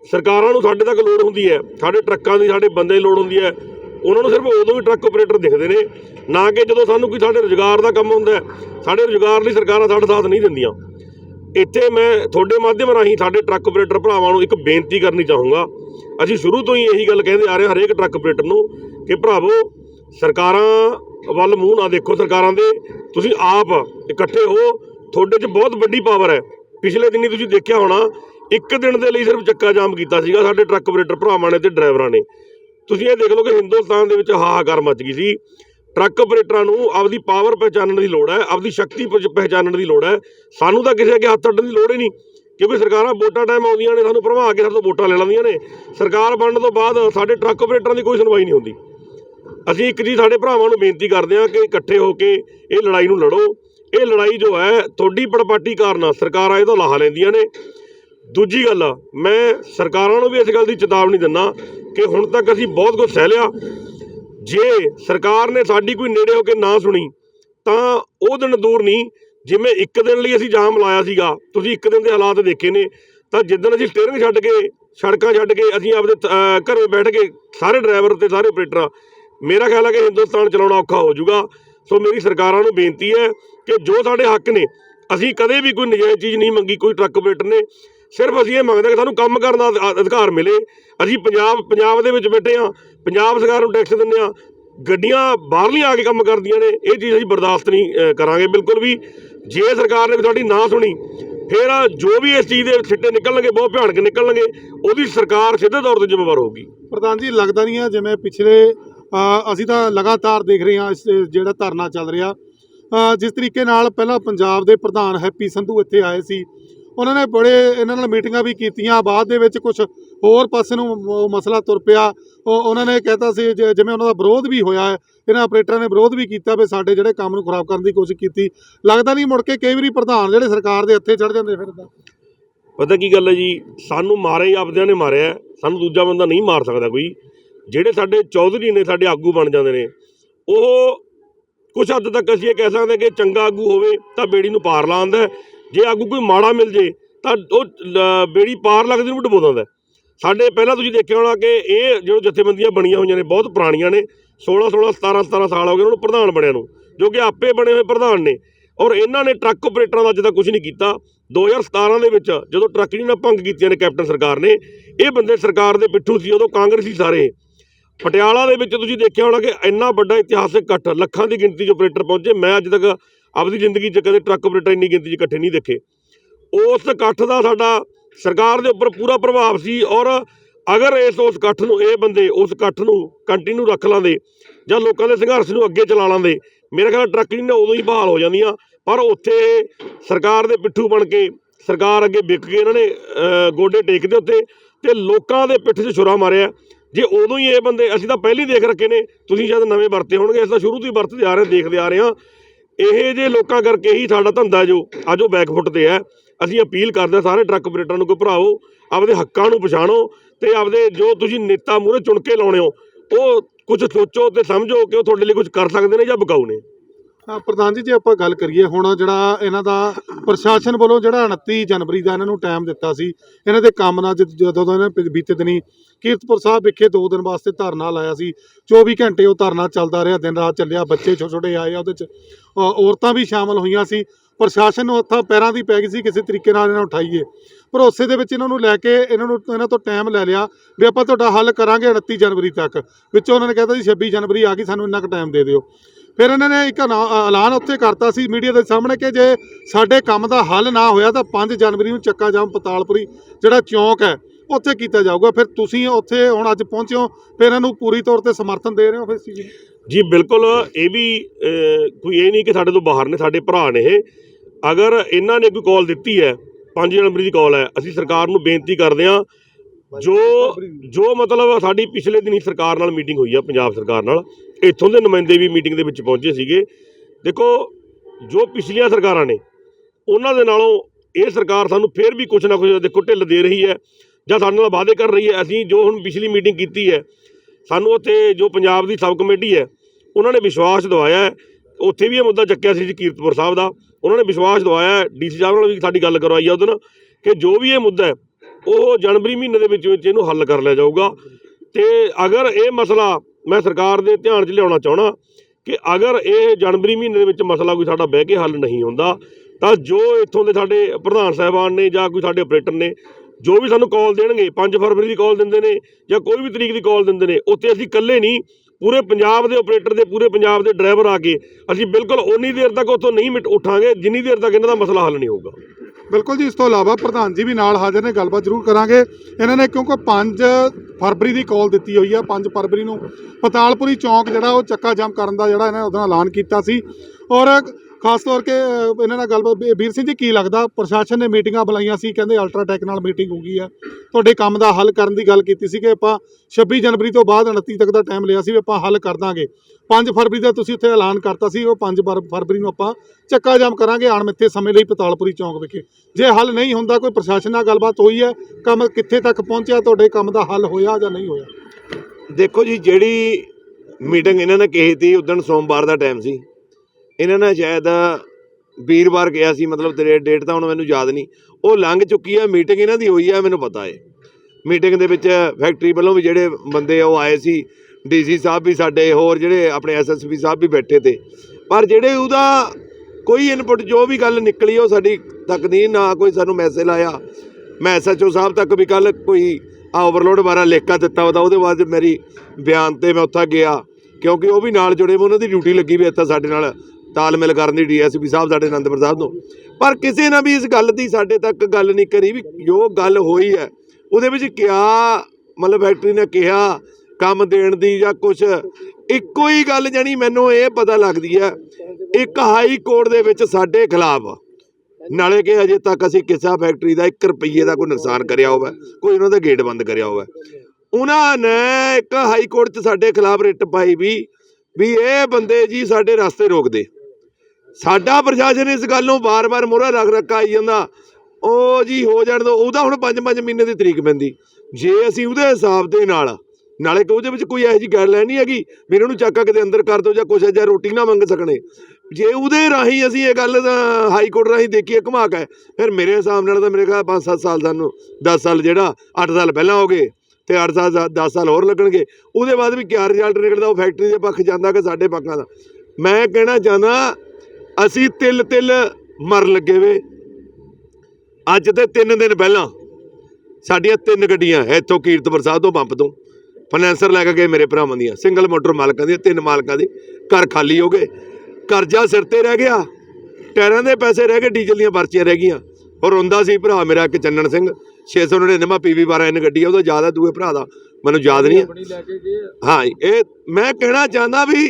ਸਰਕਾਰਾਂ ਨੂੰ ਸਾਡੇ ਤੱਕ ਲੋੜ ਹੁੰਦੀ ਹੈ, ਸਾਡੇ ਟਰੱਕਾਂ ਦੀ, ਸਾਡੇ ਬੰਦੇ ਦੀ ਲੋੜ ਹੁੰਦੀ ਹੈ, ਉਹਨਾਂ ਨੂੰ ਸਿਰਫ ਉਦੋਂ ਵੀ ਟਰੱਕ ਆਪਰੇਟਰ ਦਿਖਦੇ ਨੇ, ਨਾ ਕਿ ਜਦੋਂ ਸਾਨੂੰ ਕੋਈ ਸਾਡੇ ਰੁਜ਼ਗਾਰ ਦਾ ਕੰਮ ਹੁੰਦਾ ਸਾਡੇ ਰੁਜ਼ਗਾਰ ਲਈ ਸਰਕਾਰਾਂ ਸਾਡਾ ਸਾਥ ਨਹੀਂ ਦਿੰਦੀਆਂ। ਇੱਥੇ ਮੈਂ ਤੁਹਾਡੇ ਮਾਧਿਅਮ ਰਾਹੀਂ ਸਾਡੇ ਟਰੱਕ ਆਪਰੇਟਰ ਭਰਾਵਾਂ ਨੂੰ ਇੱਕ ਬੇਨਤੀ ਕਰਨੀ ਚਾਹੂੰਗਾ ਅਸੀਂ ਸ਼ੁਰੂ ਤੋਂ ਹੀ ਇਹੀ ਗੱਲ ਕਹਿੰਦੇ ਆ ਰਹੇ ਹਾਂ ਹਰੇਕ ਟਰੱਕ ਆਪਰੇਟਰ ਨੂੰ ਕਿ ਭਰਾਵੋ, ਸਰਕਾਰਾਂ ਵੱਲ ਮੂੰਹ ਨਾ ਦੇਖੋ ਸਰਕਾਰਾਂ ਦੇ। ਤੁਸੀਂ ਆਪ ਇਕੱਠੇ ਹੋ, ਤੁਹਾਡੇ 'ਚ ਬਹੁਤ ਵੱਡੀ ਪਾਵਰ ਹੈ। ਪਿਛਲੇ ਦਿਨੀ ਤੁਸੀਂ ਦੇਖਿਆ ਹੋਣਾ, ਇੱਕ ਦਿਨ ਦੇ ਲਈ ਸਿਰਫ ਚੱਕਾ ਜਾਮ ਕੀਤਾ ਸੀਗਾ ਸਾਡੇ ਟਰੱਕ ਆਪਰੇਟਰ ਭਰਾਵਾਂ ਨੇ ਤੇ ਡਰਾਈਵਰਾਂ ਨੇ। ਤੁਸੀਂ ਇਹ ਦੇਖ ਲਓ ਕਿ ਹਿੰਦੁਸਤਾਨ ਦੇ ਵਿੱਚ ਹਾਹਾਕਾਰ ਮਚ ਗਈ ਸੀ। ਟਰੱਕ ਆਪਰੇਟਰਾਂ ਨੂੰ ਆਪਦੀ ਪਾਵਰ ਪਹਿਚਾਨਣ ਦੀ ਲੋੜ ਹੈ, ਆਪਦੀ ਸ਼ਕਤੀ ਪਹਿ- ਪਹਿਚਾਨਣ ਦੀ ਲੋੜ ਹੈ। ਸਾਨੂੰ ਤਾਂ ਕਿਸੇ ਅੱਗੇ ਹੱਥ ਅੱਡਣ ਦੀ ਲੋੜ ਹੀ ਨਹੀਂ। ਕਿਉਂਕਿ ਸਰਕਾਰਾਂ ਵੋਟਾਂ ਟਾਈਮ ਆਉਂਦੀਆਂ ਨੇ, ਸਾਨੂੰ ਭਰਮਾ ਕੇ ਸਾਡੇ ਤੋਂ ਵੋਟਾਂ ਲੈ ਲੈਂਦੀਆਂ ਨੇ। ਸਰਕਾਰ ਬਣਨ ਤੋਂ ਬਾਅਦ ਸਾਡੇ ਟਰੱਕ ਆਪਰੇਟਰਾਂ ਦੀ ਕੋਈ ਸੁਣਵਾਈ ਨਹੀਂ ਹੁੰਦੀ। ਅਸੀਂ ਇੱਕ ਜੀ ਸਾਡੇ ਭਰਾਵਾਂ ਨੂੰ ਬੇਨਤੀ ਕਰਦੇ ਹਾਂ ਕਿ ਇਕੱਠੇ ਹੋ ਕੇ ਇਹ ਲੜਾਈ ਨੂੰ ਲੜੋ। ਇਹ ਲੜਾਈ ਜੋ ਹੈ, ਤੁਹਾਡੀ ਪੜਪਾਟੀ ਕਾਰਨ ਸਰਕਾਰਾਂ ਇਹਦਾ ਲਾਹਾ ਲੈਂਦੀਆਂ ਨੇ। ਦੂਜੀ ਗੱਲ ਮੈਂ ਸਰਕਾਰਾਂ ਨੂੰ ਵੀ ਇਸ ਗੱਲ ਦੀ ਚੇਤਾਵਨੀ ਦਿੰਦਾ ਕਿ ਹੁਣ ਤੱਕ ਅਸੀਂ ਬਹੁਤ ਕੁਝ ਸਹਿ ਲਿਆ। ਜੇ ਸਰਕਾਰ ਨੇ ਸਾਡੀ ਕੋਈ ਨੇੜੇ ਹੋ ਕੇ ਨਾ ਸੁਣੀ, ਤਾਂ ਉਹ ਦਿਨ ਦੂਰ ਨਹੀਂ ਜਿਵੇਂ ਇੱਕ ਦਿਨ ਲਈ ਅਸੀਂ ਜਾਮ ਲਾਇਆ ਸੀਗਾ ਤੁਸੀਂ ਇੱਕ ਦਿਨ ਦੇ ਹਾਲਾਤ ਦੇਖੇ ਨੇ ਤਾਂ ਜਿੱਦਣ ਅਸੀਂ ਸਟੇਰਿੰਗ ਛੱਡ ਕੇ ਸੜਕਾਂ ਛੱਡ ਕੇ ਅਸੀਂ ਆਪਦੇ ਅਹ, ਘਰੇ ਬੈਠ ਕੇ ਸਾਰੇ ਡਰਾਈਵਰ ਤੇ ਸਾਰੇ ਆਪਰੇਟਰ ਮੇਰਾ ਖਿਆਲ ਹੈ ਕਿ ਹਿੰਦੁਸਤਾਨ ਚਲਾਉਣਾ ਔਖਾ ਹੋ ਜਾਊਗਾ। ਸੋ ਮੇਰੀ ਸਰਕਾਰਾਂ ਨੂੰ ਬੇਨਤੀ ਹੈ ਕਿ ਜੋ ਸਾਡੇ ਹੱਕ ਨੇ ਅਸੀਂ ਕਦੇ ਵੀ ਕੋਈ ਨਜਾਇਜ਼ ਚੀਜ਼ ਨਹੀਂ ਮੰਗੀ ਕੋਈ ਟਰੱਕ ਆਪਰੇਟਰ ਨੇ ਸਿਰਫ ਅਸੀਂ ਇਹ ਮੰਗਦੇ ਕਿ ਸਾਨੂੰ ਕੰਮ ਕਰਨ ਦਾ ਅਧ- ਅਧਿਕਾਰ ਮਿਲੇ। ਅਸੀਂ ਪੰਜਾਬ ਪੰਜਾਬ ਦੇ ਵਿੱਚ ਬੈਠੇ ਆ ਪੰਜਾਬ ਸਰਕਾਰ ਨੂੰ ਟੈਕਸ ਦਿੰਦੇ ਆ ਗੱਡੀਆਂ ਬਾਹਰਲੀਆਂ ਆ ਕੇ ਕੰਮ ਕਰਦੀਆਂ ਨੇ ਇਹ ਚੀਜ਼ ਅਸੀਂ ਬਰਦਾਸ਼ਤ ਨਹੀਂ ਕਰਾਂਗੇ ਬਿਲਕੁਲ ਵੀ। ਜੇ ਸਰਕਾਰ ਨੇ ਵੀ ਤੁਹਾਡੀ ਨਾ ਸੁਣੀ, ਫਿਰ ਜੋ ਵੀ ਇਸ ਚੀਜ਼ ਦੇ ਸਿੱਟੇ ਨਿਕਲਣਗੇ, ਬਹੁਤ ਭਿਆਨਕ ਨਿਕਲਣਗੇ, ਉਹਦੀ ਸਰਕਾਰ ਸਿੱਧੇ ਤੌਰ ਤੇ ਜ਼ਿੰਮੇਵਾਰ ਹੋਊਗੀ। ਪ੍ਰਧਾਨ ਜੀ, ਲੱਗਦਾ ਨਹੀਂ ਹੈ ਜਿਵੇਂ ਪਿਛਲੇ ਅਸੀਂ ਤਾਂ ਲਗਾਤਾਰ ਦੇਖ ਰਹੇ ਹਾਂ ਇਸ, ਜਿਹੜਾ ਧਰਨਾ ਚੱਲ ਰਿਹਾ। ਜਿਸ ਤਰੀਕੇ ਨਾਲ ਪਹਿਲਾਂ ਪੰਜਾਬ ਦੇ ਪ੍ਰਧਾਨ ਹੈਪੀ ਸੰਧੂ ਇੱਥੇ ਆਏ ਸੀ ਉਹਨਾਂ ਨੇ ਬੜੇ ਇਹਨਾਂ ਨਾਲ ਮੀਟਿੰਗਾਂ ਵੀ ਕੀਤੀਆਂ, ਬਾਅਦ ਦੇ ਵਿੱਚ ਕੁਝ ਹੋਰ ਪਾਸੇ ਨੂੰ ਉਹ ਮਸਲਾ ਤੁਰ ਪਿਆ। ਉਹ, ਉਹਨਾਂ ਨੇ ਕਹਿਤਾ ਸੀ ਜ- ਜਿਵੇਂ ਉਹਨਾਂ ਦਾ ਵਿਰੋਧ ਵੀ ਹੋਇਆ ਹੈ, ਇਹਨਾਂ ਆਪਰੇਟਰਾਂ ਨੇ ਵਿਰੋਧ ਵੀ ਕੀਤਾ ਵੀ ਸਾਡੇ ਜਿਹੜੇ ਕੰਮ ਨੂੰ ਖਰਾਬ ਕਰਨ ਦੀ ਕੋਸ਼ਿਸ਼ ਕੀਤੀ। ਲੱਗਦਾ ਨਹੀਂ ਮੁੜ ਕੇ ਕਈ ਵਾਰੀ ਪ੍ਰਧਾਨ ਜਿਹੜੇ ਸਰਕਾਰ ਦੇ ਹੱਥੇ ਚੜ ਜਾਂਦੇ ਫਿਰ ਤਾਂ ਪਤਾ ਕੀ ਗੱਲ ਹੈ ਜੀ, ਸਾਨੂੰ ਮਾਰੇ ਹੀ ਆਪਦਿਆਂ ਨੇ ਮਾਰਿਆ ਸਾਨੂੰ ਦੂਜਾ ਬੰਦਾ ਨਹੀਂ ਮਾਰ ਸਕਦਾ ਕੋਈ। ਜਿਹੜੇ ਸਾਡੇ ਚੌਧਰੀ ਨੇ, ਸਾਡੇ ਆਗੂ ਬਣ ਜਾਂਦੇ ਨੇ, ਉਹ ਕੁਝ ਹੱਦ ਤੱਕ ਅਸੀਂ ਇਹ ਕਹਿ ਸਕਦੇ ਕਿ ਚੰਗਾ ਆਗੂ ਹੋਵੇ ਤਾਂ ਬੇੜੀ ਨੂੰ ਪਾਰ ਲਾਉਂਦਾ ਹੈ। ਜੇ ਆਗੂ ਕੋਈ ਮਾੜਾ ਮਿਲ ਜੇ, ਤਾਂ ਉਹ ਬੇੜੀ ਪਾਰ ਲੱਗਦੀ ਨੂੰ ਡਬੋ ਦਿੰਦਾ ਸਾਡੇ ਪਹਿਲਾਂ ਤੁਸੀਂ ਦੇਖਿਆ ਹੋਣਾ ਕਿ ਇਹ ਜੋ ਜਥੇਬੰਦੀਆਂ ਬਣੀਆਂ ਹੋਈਆਂ ਨੇ, ਬਹੁਤ ਪੁਰਾਣੀਆਂ ਨੇ 16 16 17 17 ਸਾਲ ਹੋ ਗਏ ਉਹਨਾਂ ਨੂੰ ਪ੍ਰਧਾਨ ਬਣਿਆ ਨੂੰ, ਜੋ ਕਿ ਆਪੇ ਬਣੇ ਹੋਏ ਪ੍ਰਧਾਨ ਨੇ। ਔਰ ਇਹਨਾਂ ਨੇ ਟਰੱਕ ਆਪਰੇਟਰਾਂ ਦਾ ਅੱਜ ਤੱਕ ਕੁਝ ਨਹੀਂ ਕੀਤਾ। 2017 ਦੇ ਵਿੱਚ ਜਦੋਂ ਟਰੱਕ ਯੂਨੀਅਨਾਂ ਭੰਗ ਕੀਤੀਆਂ ਨੇ ਕੈਪਟਨ ਸਰਕਾਰ ਨੇ, ਇਹ ਬੰਦੇ ਸਰਕਾਰ ਦੇ ਪਿੱਠੂ ਸੀ, ਉਦੋਂ ਕਾਂਗਰਸੀ ਸਾਰੇ। ਪਟਿਆਲਾ ਦੇ ਵਿੱਚ ਤੁਸੀਂ ਦੇਖਿਆ ਹੋਣਾ ਕਿ ਇੰਨਾ ਵੱਡਾ ਇਤਿਹਾਸਕ ਇਕੱਠ, ਲੱਖਾਂ ਦੀ ਗਿਣਤੀ 'ਚ ਆਪਰੇਟਰ ਪਹੁੰਚੇ। ਮੈਂ ਅੱਜ ਤੱਕ ਆਪਦੀ ਜ਼ਿੰਦਗੀ 'ਚ ਕਦੇ ਟਰੱਕ ਆਪਰੇਟਰ ਇੰਨੀ ਗਿਣਤੀ 'ਚ ਇਕੱਠੇ ਨਹੀਂ ਦੇਖੇ। ਉਸ ਇਕੱਠ ਦਾ ਸਾਡਾ ਸਰਕਾਰ ਦੇ ਉੱਪਰ ਪੂਰਾ ਪ੍ਰਭਾਵ ਸੀ ਔਰ ਅਗਰ ਇਸ ਉਸ ਇਕੱਠ ਨੂੰ ਇਹ ਬੰਦੇ ਉਸ ਇਕੱਠ ਨੂੰ ਕੰਟੀਨਿਊ ਰੱਖ ਲਾਂਦੇ ਜਾਂ ਲੋਕਾਂ ਦੇ ਸੰਘਰਸ਼ ਨੂੰ ਅੱਗੇ ਚਲਾ ਲਾਂਦੇ ਮੇਰੇ ਖਿਆਲ ਟਰੱਕ ਯੂਨੀਅਨਾਂ ਉਦੋਂ ਹੀ ਬਹਾਲ ਹੋ ਜਾਂਦੀਆਂ ਪਰ ਉੱਥੇ ਸਰਕਾਰ ਦੇ ਪਿੱਠੂ ਬਣ ਕੇ ਸਰਕਾਰ ਅੱਗੇ ਵਿਕ ਕੇ ਇਹਨਾਂ ਨੇ ਅਹ, ਗੋਡੇ ਟੇਕਦੇ ਉੱਤੇ ਤੇ ਲੋਕਾਂ ਦੇ ਪਿੱਠ 'ਚ ਛੁਰਾ ਮਾਰਿਆ। ਜੇ ਉਦੋਂ ਹੀ ਇਹ ਬੰਦੇ ਅਸੀਂ ਤਾਂ ਪਹਿਲੀ ਦੇਖ ਰੱਖੇ ਨੇ ਤੁਸੀਂ ਸ਼ਾਇਦ ਨਵੇਂ ਵਰਤੇ ਹੋਣਗੇ ਅਸੀਂ ਤਾਂ ਸ਼ੁਰੂ ਤੋਂ ਹੀ ਵਰਤਦੇ ਆ ਰਹੇ ਦੇਖਦੇ ਆ ਰਹੇ ਹਾਂ। ਇਹ ਜੇ ਲੋਕਾਂ ਕਰਕੇ ਹੀ ਸਾਡਾ ਧੰਦਾ ਜੋ, ਅੱਜ ਉਹ ਬੈਕਫੁੱਟ ਤੇ ਹੈ। ਅਸੀਂ ਅਪੀਲ ਕਰਦੇ ਹਾਂ ਸਾਰੇ ਟਰੱਕ ਆਪਰੇਟਰਾਂ ਨੂੰ ਕਿ ਭਰਾਓ ਆਪਦੇ ਹੱਕਾਂ ਨੂੰ ਪਛਾਣੋ ਤੇ ਆਪਦੇ ਜੋ ਤੁਸੀਂ ਨੇਤਾ ਮੂਹਰੇ ਚੁਣ ਕੇ ਲਾਉਣੇ ਹੋ, ਉਹ ਕੁਝ ਸੋਚੋ ਤੇ ਸਮਝੋ ਕਿ ਉਹ ਤੁਹਾਡੇ ਲਈ ਕੁਝ ਕਰ ਸਕਦੇ ਨੇ ਜਾਂ ਬਕਾਊ ਨੇ ਪ੍ਰਧਾਨ ਜੀ ਜੇ ਆਪਾਂ ਗੱਲ ਕਰੀਏ ਹੁਣ ਜਿਹੜਾ ਇਹਨਾਂ ਦਾ ਪ੍ਰਸ਼ਾਸਨ ਵੱਲੋਂ ਜਿਹੜਾ 29 ਜਨਵਰੀ ਦਾ ਇਹਨਾਂ ਨੂੰ ਟਾਈਮ ਦਿੱਤਾ ਸੀ ਇਹਨਾਂ ਦੇ ਕੰਮ ਨਾਲ ਜਦ- ਜਦੋਂ ਦਾ ਇਹਨਾਂ ਨੇ ਬੀਤੇ ਦਿਨੀ ਕੀਰਤਪੁਰ ਸਾਹਿਬ ਵਿਖੇ 2 ਦਿਨ ਵਾਸਤੇ ਧਰਨਾ ਲਾਇਆ ਸੀ 24 ਘੰਟੇ ਉਹ ਧਰਨਾ ਚੱਲਦਾ ਰਿਹਾ ਦਿਨ ਰਾਤ ਚੱਲਿਆ ਬੱਚੇ ਛੋਟੇ ਛੋਟੇ ਆਏ ਆ ਉਹਦੇ ਚ ਅ, ਔਰਤਾਂ ਵੀ ਸ਼ਾਮਲ ਹੋਈਆਂ ਸੀ ਪ੍ਰਸ਼ਾਸਨ ਨੂੰ ਹੱਥਾਂ ਪੈਰਾਂ ਦੀ ਪੈ ਗਈ ਸੀ ਕਿਸੇ ਤਰੀਕੇ ਨਾਲ ਇਹਨਾਂ ਨੂੰ ਉਠਾਈਏ ਭਰੋਸੇ ਦੇ ਵਿੱਚ ਇਹਨਾਂ ਨੂੰ ਲੈ ਕੇ ਇਹਨਾਂ ਨੂੰ ਇਹਨਾਂ ਤੋਂ ਟਾਈਮ ਲੈ ਲਿਆ ਵੀ ਆਪਾਂ ਤੁਹਾਡਾ ਹੱਲ ਕਰਾਂਗੇ 29 ਜਨਵਰੀ ਤੱਕ ਵਿੱਚੋਂ ਉਹਨਾਂ ਨੇ ਕਹਿਤਾ ਜੀ 26 ਜਨਵਰੀ ਆ ਗਈ ਸਾਨੂੰ ਇੰਨਾ ਕੁ ਟਾਈਮ ਦੇ ਦਿਓ। ਫਿਰ ਇਹਨਾਂ ਨੇ ਇੱਕ ਐਨਾ- ਐਲਾਨ ਉੱਥੇ ਕਰਤਾ ਸੀ ਮੀਡੀਆ ਦੇ ਸਾਹਮਣੇ ਕਿ ਜੇ ਸਾਡੇ ਕੰਮ ਦਾ ਹੱਲ ਨਾ ਹੋਇਆ ਤਾਂ 5 ਜਨਵਰੀ ਨੂੰ ਚੱਕਾ ਜਾਮ ਪਤਾਲਪੁਰੀ, ਜਿਹੜਾ ਚੌਂਕ ਹੈ, ਉੱਥੇ ਕੀਤਾ ਜਾਊਗਾ। ਫਿਰ ਤੁਸੀਂ ਉੱਥੇ ਹੁਣ ਅੱਜ ਪਹੁੰਚਿਓ ਫਿਰ ਇਹਨਾਂ ਨੂੰ ਪੂਰੀ ਤੌਰ ਤੇ ਸਮਰਥਨ ਦੇ ਰਹੇ ਹੋ ਫਿਰ ਸੀ ਜੀ? ਬਿਲਕੁਲ, ਇਹ ਵੀ ਕੋਈ ਇਹ ਨਹੀਂ ਕਿ ਸਾਡੇ ਤੋਂ ਬਾਹਰ ਨੇ, ਸਾਡੇ ਭਰਾ ਨੇ ਇਹ। ਅਗਰ ਇਹਨਾਂ ਨੇ ਕੋਈ ਕਾਲ ਦਿੱਤੀ ਹੈ 5 ਜਨਵਰੀ ਦੀ ਕਾਲ ਹੈ, ਅਸੀਂ ਸਰਕਾਰ ਨੂੰ ਬੇਨਤੀ ਕਰਦੇ ਹਾਂ ਜੋ ਜੋ ਮਤਲਬ ਸਾਡੀ ਪਿਛਲੇ ਦਿਨੀ ਸਰਕਾਰ ਨਾਲ ਮੀਟਿੰਗ ਹੋਈ ਆ ਪੰਜਾਬ ਸਰਕਾਰ ਨਾਲ ਇੱਥੋਂ ਦੇ ਨੁਮਾਇੰਦੇ ਵੀ ਮੀਟਿੰਗ ਦੇ ਵਿੱਚ ਪਹੁੰਚੇ ਸੀਗੇ। ਦੇਖੋ ਜੋ ਪਿਛਲੀਆਂ ਸਰਕਾਰਾਂ ਨੇ ਉਹਨਾਂ ਦੇ ਨਾਲੋਂ ਇਹ ਸਰਕਾਰ ਸਾਨੂੰ ਫੇਰ ਵੀ ਕੁਝ ਨਾ ਕੁਝ ਦੇਖੋ ਢਿੱਲ ਦੇ ਰਹੀ ਹੈ ਜਾਂ ਸਾਡੇ ਨਾਲ ਵਾਅਦੇ ਕਰ ਰਹੀ ਹੈ। ਅਸੀਂ ਜੋ ਹੁਣ ਪਿਛਲੀ ਮੀਟਿੰਗ ਕੀਤੀ ਹੈ ਸਾਨੂੰ ਉੱਥੇ ਜੋ ਪੰਜਾਬ ਦੀ ਸਬ ਕਮੇਟੀ ਹੈ ਉਹਨਾਂ ਨੇ ਵਿਸ਼ਵਾਸ ਦਿਵਾਇਆ ਉੱਥੇ ਵੀ ਇਹ ਮੁੱਦਾ ਚੱਕਿਆ ਸੀ ਜੀ ਕੀਰਤਪੁਰ ਸਾਹਿਬ ਦਾ। ਉਹਨਾਂ ਨੇ ਵਿਸ਼ਵਾਸ ਦਿਵਾਇਆ ਡੀਸੀ ਸਾਹਿਬ ਨਾਲ ਵੀ ਸਾਡੀ ਗੱਲ ਕਰਵਾਈ ਆ ਉਹਦੇ ਨਾਲ ਕਿ ਜੋ ਵੀ ਇਹ ਮੁੱਦਾ ਹੈ ਉਹ ਜਨਵਰੀ ਮਹੀਨੇ ਦੇ ਵਿੱਚ ਵਿੱਚ ਇਹਨੂੰ ਹੱਲ ਕਰ ਲਿਆ ਜਾਊਗਾ। ਤੇ ਅਗਰ ਇਹ ਮਸਲਾ ਮੈਂ ਸਰਕਾਰ ਦੇ ਧਿਆਨ 'ਚ ਲਿਆਉਣਾ ਚਾਹਣਾ ਕਿ ਅਗਰ ਇਹ ਜਨਵਰੀ ਮਹੀਨੇ ਦੇ ਵਿੱਚ ਮਸਲਾ ਕੋਈ ਸਾਡਾ ਬਹਿ ਕੇ ਹੱਲ ਨਹੀਂ ਹੁੰਦਾ, ਤਾਂ ਜੋ ਇੱਥੋਂ ਦੇ ਸਾਡੇ ਪ੍ਰਧਾਨ ਸਾਹਿਬਾਨ ਨੇ ਜਾਂ ਕੋਈ ਸਾਡੇ ਆਪਰੇਟਰ ਨੇ ਜੋ ਵੀ ਸਾਨੂੰ ਕਾਲ ਦੇਣਗੇ 5 ਫਰਵਰੀ ਦੀ ਕਾਲ ਦਿੰਦੇ ਨੇ ਜਾਂ ਕੋਈ ਵੀ ਤਰੀਕ ਦੀ ਕਾਲ ਦਿੰਦੇ ਨੇ, ਉੱਥੇ ਅਸੀਂ ਇਕੱਲੇ ਨਹੀਂ, ਪੂਰੇ ਪੰਜਾਬ ਦੇ ਆਪਰੇਟਰ ਦੇ, ਪੂਰੇ ਪੰਜਾਬ ਦੇ ਡਰਾਈਵਰ ਆ ਕੇ ਅਸੀਂ ਬਿਲਕੁਲ ਉਨੀ ਦੇਰ ਤੱਕ ਉੱਥੋਂ ਨਹੀਂ ਮਿਟ ਉੱਠਾਂਗੇ, ਜਿੰਨੀ ਦੇਰ ਤੱਕ ਇਹਨਾਂ ਦਾ ਮਸਲਾ ਹੱਲ ਨਹੀਂ ਹੋਊਗਾ। ਬਿਲਕੁਲ ਜੀ, ਇਸ ਤੋਂ ਇਲਾਵਾ ਪ੍ਰਧਾਨ ਜੀ ਵੀ ਨਾਲ ਹਾਜ਼ਰ ਨੇ, ਗੱਲਬਾਤ ਜ਼ਰੂਰ ਕਰਾਂਗੇ। ਇਹਨਾਂ ਨੇ ਕਿਉਂਕਿ 5 ਫਰਵਰੀ ਦੀ ਕਾਲ ਦਿੱਤੀ ਹੋਈ ਹੈ 5 ਫਰਵਰੀ ਨੂੰ। ਪਤਾਲਪੁਰੀ ਚੌਂਕ ਜਿਹੜਾ ਉਹ ਚੱਕਾ ਜਾਮ ਕਰਨ ਦਾ ਜਿਹੜਾ ਇਹਨਾਂ ਨੇ ਉਹਦਾ ਐਲਾਨ ਕੀਤਾ ਸੀ। ਔਰ ਖਾਸ ਤੌਰ ਕੇ ਇਹਨਾਂ ਨਾਲ ਗੱਲਬਾਤ ਵੀਰ ਸਿੰਘ ਜੀ ਕੀ ਲੱਗਦਾ? ਪ੍ਰਸ਼ਾਸਨ ਨੇ ਮੀਟਿੰਗਾਂ ਬੁਲਾਈਆਂ ਸੀ, ਕਹਿੰਦੇ ਅਲਟਰਾਟੈਕ ਨਾਲ ਮੀਟਿੰਗ ਹੋ ਗਈ ਹੈ ਤੁਹਾਡੇ ਕੰਮ ਦਾ ਹੱਲ ਕਰਨ ਦੀ ਗੱਲ ਕੀਤੀ ਸੀ ਕਿ ਆਪਾਂ 26 ਜਨਵਰੀ ਤੋਂ ਬਾਅਦ 29 ਤੱਕ ਦਾ ਟਾਈਮ ਲਿਆ ਸੀ, ਵੀ ਆਪਾਂ ਹੱਲ ਕਰ ਦਾਂਗੇ। 5 ਫਰਵਰੀ ਦਾ ਤੁਸੀਂ ਉੱਥੇ ਐਲਾਨ ਕਰਤਾ ਸੀ, ਉਹ 5 ਫਰ- ਫਰਵਰੀ ਨੂੰ ਆਪਾਂ ਚੱਕਾ ਜਾਮ ਕਰਾਂਗੇ ਅਣਮਿੱਥੇ ਸਮੇਂ ਲਈ ਪਤਾਲਪੁਰੀ ਚੌਂਕ ਵਿਖੇ। ਜੇ ਹੱਲ ਨਹੀਂ ਹੁੰਦਾ, ਕੋਈ ਪ੍ਰਸ਼ਾਸਨ ਨਾਲ ਗੱਲਬਾਤ ਹੋਈ ਹੈ, ਕੰਮ ਕਿੱਥੇ ਤੱਕ ਪਹੁੰਚਿਆ, ਤੁਹਾਡੇ ਕੰਮ ਦਾ ਹੱਲ ਹੋਇਆ ਜਾਂ ਨਹੀਂ ਹੋਇਆ? ਦੇਖੋ ਜੀ, ਜਿਹੜੀ ਮੀਟਿੰਗ ਇਹਨਾਂ ਨੇ ਕਹੀ ਸੀ ਉਦੋਂ ਸੋਮਵਾਰ ਦਾ ਟਾਈਮ ਸੀ। ਇਹਨਾਂ ਨੇ ਸ਼ਾਇਦ ਵੀਰਵਾਰ ਕਿਹਾ ਸੀ, ਮਤਲਬ ਤੇਰੇ ਡੇਟ ਤਾਂ ਹੁਣ ਮੈਨੂੰ ਯਾਦ ਨਹੀਂ। ਉਹ ਲੰਘ ਚੁੱਕੀ ਆ ਮੀਟਿੰਗ ਇਹਨਾਂ ਦੀ ਹੋਈ ਹੈ ਮੈਨੂੰ ਪਤਾ ਹੈ ਮੀਟਿੰਗ ਦੇ ਵਿੱਚ ਫੈਕਟਰੀ ਵੱਲੋਂ ਵੀ ਜਿਹੜੇ ਬੰਦੇ ਆ, ਉਹ ਆਏ ਸੀ। ਡੀਸੀ ਸਾਹਿਬ ਵੀ ਸਾਡੇ, ਹੋਰ ਜਿਹੜੇ ਆਪਣੇ ਐਸਐਸਪੀ ਸਾਹਿਬ ਵੀ ਬੈਠੇ ਤੇ। ਪਰ ਜਿਹੜੇ ਉਹਦਾ ਕੋਈ ਇਨਪੁਟ ਜੋ ਵੀ ਗੱਲ ਨਿਕਲੀ, ਉਹ ਸਾਡੀ ਤੱਕ ਨਹੀਂ, ਨਾ ਕੋਈ ਸਾਨੂੰ ਮੈਸੇਜ ਆਇਆ ਮੈਂ ਐਸਐਚਓ ਸਾਹਿਬ ਤੱਕ ਵੀ ਕੱਲ ਕੋਈ ਆ ਓਵਰਲੋਡ ਬਾਰੇ ਲੇਖਾ ਦਿੱਤਾ ਉਹਦਾ। ਉਹਦੇ ਬਾਅਦ ਮੇਰੀ ਬਿਆਨ ਤੇ ਮੈਂ ਉੱਥੇ ਗਿਆ। ਕਿਉਂਕਿ ਉਹ ਵੀ ਨਾਲ ਜੁੜੇ ਹੋਏ ਉਹਨਾਂ ਦੀ ਡਿਊਟੀ ਲੱਗੀ ਵੀ ਇੱਥੇ ਸਾਡੇ ਨਾਲ। ਤਾਲਮੇਲ ਕਰਨ ਦੀ ਡੀਐਸਪੀ ਸਾਹਿਬ ਸਾਡੇ ਅਨੰਦਪੁਰ ਸਾਹਿਬ ਤੋਂ। ਪਰ ਕਿਸੇ ਨੇ ਵੀ ਇਸ ਗੱਲ ਦੀ ਸਾਡੇ ਤੱਕ ਗੱਲ ਨਹੀਂ ਕਰੀ ਵੀ ਜੋ ਗੱਲ ਹੋਈ ਹੈ, ਉਹਦੇ ਵਿੱਚ ਕਿਆ ਮਤਲਬ ਫੈਕਟਰੀ ਨੇ ਕਿਹਾ ਕੰਮ ਦੇਣ ਦੀ ਜਾਂ ਕੁਝ ਇੱਕੋ ਹੀ ਗੱਲ ਜਾਨੀ ਮੈਨੂੰ ਇਹ ਪਤਾ ਲੱਗਦੀ ਹੈ, ਇੱਕ ਹਾਈ ਕੋਰਟ ਦੇ ਵਿੱਚ ਸਾਡੇ ਖਿਲਾਫ, ਨਾਲੇ ਕਿ ਅਜੇ ਤੱਕ ਅਸੀਂ ਕਿਸੇ ਫੈਕਟਰੀ ਦਾ 1 ਰੁਪਈਏ ਦਾ ਕੋਈ ਨੁਕਸਾਨ ਕਰਿਆ ਹੋਵੇ, ਕੋਈ ਉਹਨਾਂ ਦਾ ਗੇਟ ਬੰਦ ਕਰਿਆ ਹੋਵੇ। ਉਹਨਾਂ ਨੇ ਇੱਕ ਹਾਈ ਕੋਰਟ 'ਚ ਸਾਡੇ ਖਿਲਾਫ ਰਿਟ ਪਾਈ ਵੀ ਵੀ ਇਹ ਬੰਦੇ ਜੀ ਸਾਡੇ ਰਸਤੇ ਰੋਕਦੇ। ਸਾਡਾ ਪ੍ਰਸ਼ਾਸਨ ਇਸ ਗੱਲ ਨੂੰ ਬਾਰ-ਬਾਰ ਮੋਹਰਾ ਰੱਖ ਰੱਖਾ ਆਈ ਜਾਂਦਾ। ਉਹ ਜੀ ਹੋ ਜਾਣ ਦੋ, ਉਹਦਾ ਹੁਣ 5-5 ਮਹੀਨੇ ਦੀ ਤਰੀਕ ਪੈਂਦੀ। ਜੇ ਅਸੀਂ ਉਹਦੇ ਹਿਸਾਬ ਦੇ ਨਾਲ, ਨਾਲੇ ਕਿ ਉਹਦੇ ਵਿੱਚ ਕੋਈ ਇਹੋ ਜਿਹੀ ਗਾਈਡਲਾਈਨ ਨਹੀਂ ਹੈਗੀ, ਵੀ ਇਹਨਾਂ ਨੂੰ ਚੱਕ ਕਿਤੇ ਅੰਦਰ ਕਰ ਦਿਓ ਜਾਂ ਕੁਛ ਜਾਂ ਰੋਟੀ ਨਾ ਮੰਗ ਸਕਣੇ। ਜੇ ਉਹਦੇ ਰਾਹੀਂ ਅਸੀਂ ਇਹ ਗੱਲ ਹਾਈ ਕੋਰਟ ਰਾਹੀਂ ਦੇਖੀਏ ਘੁਮਾ ਕੇ ਫਿਰ ਮੇਰੇ ਹਿਸਾਬ ਨਾਲ ਤਾਂ ਮੇਰੇ ਖਿਆਲ 5-7 ਸਾਲ ਸਾਨੂੰ 10 ਸਾਲ ਜਿਹੜਾ 8 ਸਾਲ ਪਹਿਲਾਂ ਹੋ ਗਏ, ਤੇ 8 ਸਾਲ 10 ਸਾਲ ਹੋਰ ਲੱਗਣਗੇ। ਉਹਦੇ ਬਾਅਦ ਵੀ ਕਿਆ ਰਿਜ਼ਲਟ ਨਿਕਲਦਾ, ਉਹ ਫੈਕਟਰੀ ਦੇ ਪੱਖ ਜਾਂਦਾ ਕਿ ਸਾਡੇ ਪੱਖਾਂ ਦਾ। ਮੈਂ ਕਹਿਣਾ ਚਾਹੁੰਦਾ ਅਸੀਂ ਤਿਲ ਤਿਲ ਮਰ ਲੱਗੇ ਵੇ। ਅੱਜ ਤੇ 3 ਦਿਨ ਪਹਿਲਾਂ ਸਾਡੀਆਂ ਤਿੰਨ ਗੱਡੀਆਂ ਇੱਥੋਂ ਕੀਰਤਪੁਰ ਸਾਹਿਬ ਤੋਂ ਪੰਪ ਤੋਂ ਫਾਈਨੈਂਸਰ ਲੈ ਕੇ ਗਏ ਮੇਰੇ ਭਰਾਵਾਂ ਦੀਆਂ। ਸਿੰਗਲ ਮੋਟਰ ਮਾਲਕਾਂ ਦੀਆਂ ਤਿੰਨ ਮਾਲਕਾਂ ਦੇ। ਘਰ ਖਾਲੀ ਹੋ ਗਏ। ਕਰਜ਼ਾ ਸਿਰ ਤੇ ਰਹਿ ਗਿਆ। ਟਾਇਰਾਂ ਦੇ ਪੈਸੇ ਰਹਿ ਗਏ ਡੀਜ਼ਲ ਦੀਆਂ ਪਰਚੀਆਂ ਰਹਿ ਗਈਆਂ। ਔਰ ਰੋਂਦਾ ਸੀ ਭਰਾ ਮੇਰਾ ਇੱਕ ਚੰਨਣ ਸਿੰਘ 699 ਪੀਵੀ 12 ਐਨ ਗੱਡੀ ਆ ਉਹਦਾ ਜ਼ਿਆਦਾ ਦੂਏ ਭਰਾ ਦਾ। ਮੈਨੂੰ ਯਾਦ ਨਹੀਂ ਹੈ ਇਹ ਮੈਂ ਕਹਿਣਾ ਚਾਹੁੰਦਾ ਵੀ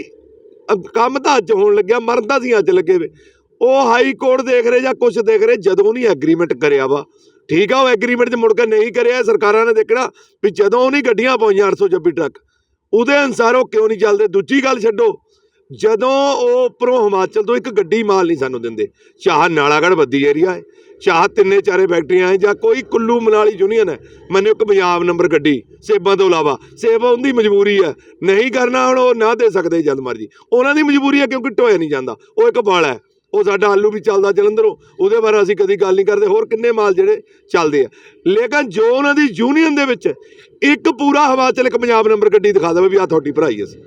ਕੰਮ ਤਾਂ ਅੱਜ ਹੋਣ ਲੱਗਿਆ, ਮਰਨ ਤਾਂ ਸੀ ਅੱਜ ਲੱਗੇ ਵੇ। ਉਹ ਹਾਈ ਕੋਰਟ ਦੇਖ ਰਹੇ ਜਾਂ ਕੁਝ ਦੇਖ ਰਹੇ, ਜਦੋਂ ਨਹੀਂ ਐਗਰੀਮੈਂਟ ਕਰਿਆ ਵਾ। ਠੀਕ ਆ, ਉਹ ਐਗਰੀਮੈਂਟ 'ਚ ਮੁੜ ਕੇ ਨਹੀਂ ਕਰਿਆ ਸਰਕਾਰਾਂ ਨੇ ਦੇਖਣਾ ਵੀ ਜਦੋਂ ਉਹਨੇ ਗੱਡੀਆਂ ਪਾਈਆਂ 826 ਟਰੱਕ, ਉਹਦੇ ਅਨਸਾਰ ਉਹ ਕਿਉਂ ਨਹੀਂ ਚੱਲਦੇ? ਦੂਜੀ ਗੱਲ ਛੱਡੋ ਜਦੋਂ ਉਹ ਉੱਪਰੋਂ ਹਿਮਾਚਲ ਤੋਂ ਇੱਕ ਗੱਡੀ ਮਾਲ ਨਹੀਂ ਸਾਨੂੰ ਦਿੰਦੇ, ਚਾਹ ਨਾਲਾਗੜ੍ਹ ਬੱਦੀ ਏਰੀਆ ਹੈ, ਚਾਹ ਤਿੰਨੇ ਚਾਰੇ ਫੈਕਟਰੀਆਂ ਹੈ, ਜਾਂ ਕੋਈ ਕੁੱਲੂ ਮਨਾਲੀ ਯੂਨੀਅਨ ਹੈ, ਮੈਨੂੰ ਇੱਕ ਪੰਜਾਬ ਨੰਬਰ ਗੱਡੀ ਸੇਬਾਂ ਤੋਂ ਇਲਾਵਾ ਸੇਬ ਉਹਦੀ ਮਜਬੂਰੀ ਹੈ, ਨਹੀਂ ਕਰਨਾ ਹੁਣ ਉਹ ਨਾ ਦੇ ਸਕਦੇ ਜਦ ਮਰਜ਼ੀ, ਉਹਨਾਂ ਦੀ ਮਜਬੂਰੀ ਹੈ ਕਿਉਂਕਿ ਢੋਇਆ ਨਹੀਂ ਜਾਂਦਾ, ਉਹ ਇੱਕ ਬਾਲ ਹੈ, ਉਹ ਸਾਡਾ ਆਲੂ ਵੀ ਚੱਲਦਾ ਜਲੰਧਰੋਂ, ਉਹਦੇ ਬਾਰੇ ਅਸੀਂ ਕਦੀ ਗੱਲ ਨਹੀਂ ਕਰਦੇ, ਹੋਰ ਕਿੰਨੇ ਮਾਲ ਜਿਹੜੇ ਚੱਲਦੇ ਆ, ਲੇਕਿਨ ਜੋ ਉਹਨਾਂ ਦੀ ਯੂਨੀਅਨ ਦੇ ਵਿੱਚ ਇੱਕ ਪੂਰਾ ਹਿਮਾਚਲ, ਇੱਕ ਪੰਜਾਬ ਨੰਬਰ ਗੱਡੀ ਦਿਖਾ ਦੇਵੇ ਵੀ ਆ ਤੁਹਾਡੀ ਭਰਾਈ ਅਸੀਂ।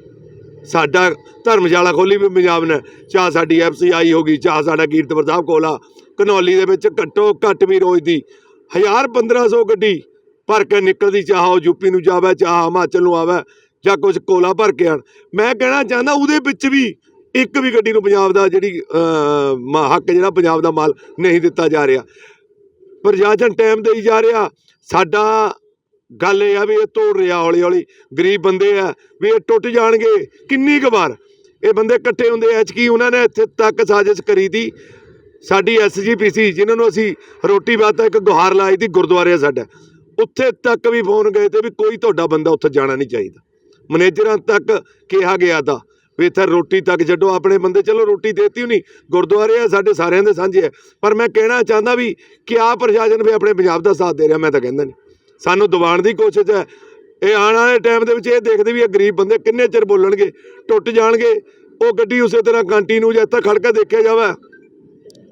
ਸਾਡਾ ਧਰਮਸ਼ਾਲਾ ਖੋਲੀ ਵੀ ਪੰਜਾਬ ਨੇ, ਚਾਹ ਸਾਡੀ ਐਫਸੀਆਈ ਹੋ ਗਈ, ਚਾਹ ਸਾਡਾ ਕੀਰਤਪੁਰ ਸਾਹਿਬ ਕੋਲਾ ਕਨੌਲੀ ਦੇ ਵਿੱਚ ਘੱਟੋ ਘੱਟ ਵੀ ਰੋਜ਼ ਦੀ 1000 1500 ਗੱਡੀ ਭਰ ਕੇ ਨਿਕਲਦੀ, ਚਾਹ ਉਹ ਯੂਪੀ ਨੂੰ ਜਾਵੇ, ਚਾਹ ਹਿਮਾਚਲ ਨੂੰ ਆਵੇ, ਜਾਂ ਕੁਝ ਕੋਲਾ ਭਰ ਕੇ ਆਣ। ਮੈਂ ਕਹਿਣਾ ਚਾਹੁੰਦਾ ਉਹਦੇ ਵਿੱਚ ਵੀ ਇੱਕ ਵੀ ਗੱਡੀ ਨੂੰ ਪੰਜਾਬ ਦਾ ਜਿਹੜੀ ਮ- ਹੱਕ ਜਿਹੜਾ ਪੰਜਾਬ ਦਾ ਮਾਲ ਨਹੀਂ ਦਿੱਤਾ ਜਾ ਰਿਹਾ। ਪ੍ਰਸ਼ਾਸਨ ਟਾਈਮ ਦੇਈ ਜਾ ਰਿਹਾ। ਸਾਡਾ ਗੱਲ ਇਹ ਆ ਵੀ ਇਹ ਤੋੜ ਰਿਹਾ ਹੌਲੀ ਹੌਲੀ, ਗਰੀਬ ਬੰਦੇ ਆ, ਵੀ ਇਹ ਟੁੱਟ ਜਾਣਗੇ, ਕਿੰਨੀ ਕੁ ਵਾਰ? ਇਹ ਬੰਦੇ ਇਕੱਠੇ ਹੁੰਦੇ ਐਚ ਕੀ ਉਹਨਾਂ ਨੇ ਇੱਥੇ ਤੱਕ ਸਾਜ਼ਿਸ਼ ਕਰੀ ਦੀ? ਸਾਡੀ ਐਸਜੀਪੀਸੀ ਜਿਨ੍ਹਾਂ ਨੂੰ ਅਸੀਂ ਰੋਟੀ ਬਾਤਾ ਇੱਕ ਗੁਹਾਰ ਲਾਈ ਦੀ, ਗੁਰਦੁਆਰੇ ਆ ਸਾਡਾ, ਉੱਥੇ ਤੱਕ ਵੀ ਫੋਨ ਗਏ ਤੇ ਵੀ ਕੋਈ ਤੁਹਾਡਾ ਬੰਦਾ ਉੱਥੇ ਜਾਣਾ ਨਹੀਂ ਚਾਹੀਦਾ। ਮੈਨੇਜਰਾਂ ਤੱਕ ਕਿਹਾ ਗਿਆ ਤਾਂ, ਵੀ ਇੱਥੇ ਰੋਟੀ ਤੱਕ ਛੱਡੋ, ਆਪਣੇ ਬੰਦੇ ਚਲੋ ਰੋਟੀ ਦੇਤੀ ਨਹੀਂ ਗੁਰਦੁਆਰੇ ਆ, ਸਾਡੇ ਸਾਰਿਆਂ ਦੇ ਸਾਂਝੇ ਆ, ਪਰ ਮੈਂ ਕਹਿਣਾ ਚਾਹੁੰਦਾ ਵੀ ਕਿਆ ਪ੍ਰਸ਼ਾਸਨ ਵੀ ਆਪਣੇ ਪੰਜਾਬ ਦਾ ਸਾਥ ਦੇ ਰਿਹਾ, ਮੈਂ ਤਾਂ ਕਹਿੰਦਾ ਨਹੀਂ। ਸਾਨੂੰ ਦਬਾਉਣ ਦੀ ਕੋਸ਼ਿਸ਼ ਹੈ। ਇਹ ਆਉਣ ਵਾਲੇ ਟਾਈਮ ਦੇ ਵਿੱਚ ਇਹ ਦੇਖਦੇ ਵੀ ਇਹ ਗਰੀਬ ਬੰਦੇ ਕਿੰਨੇ ਚਿਰ ਬੋਲਣਗੇ, ਟੁੱਟ ਜਾਣਗੇ। ਉਹ ਗੱਡੀ ਉਸੇ ਤਰ੍ਹਾਂ ਕੰਟੀਨਿਊ ਜਾਂ ਇੱਥੇ ਖੜ ਕੇ ਦੇਖਿਆ ਜਾਵੇ।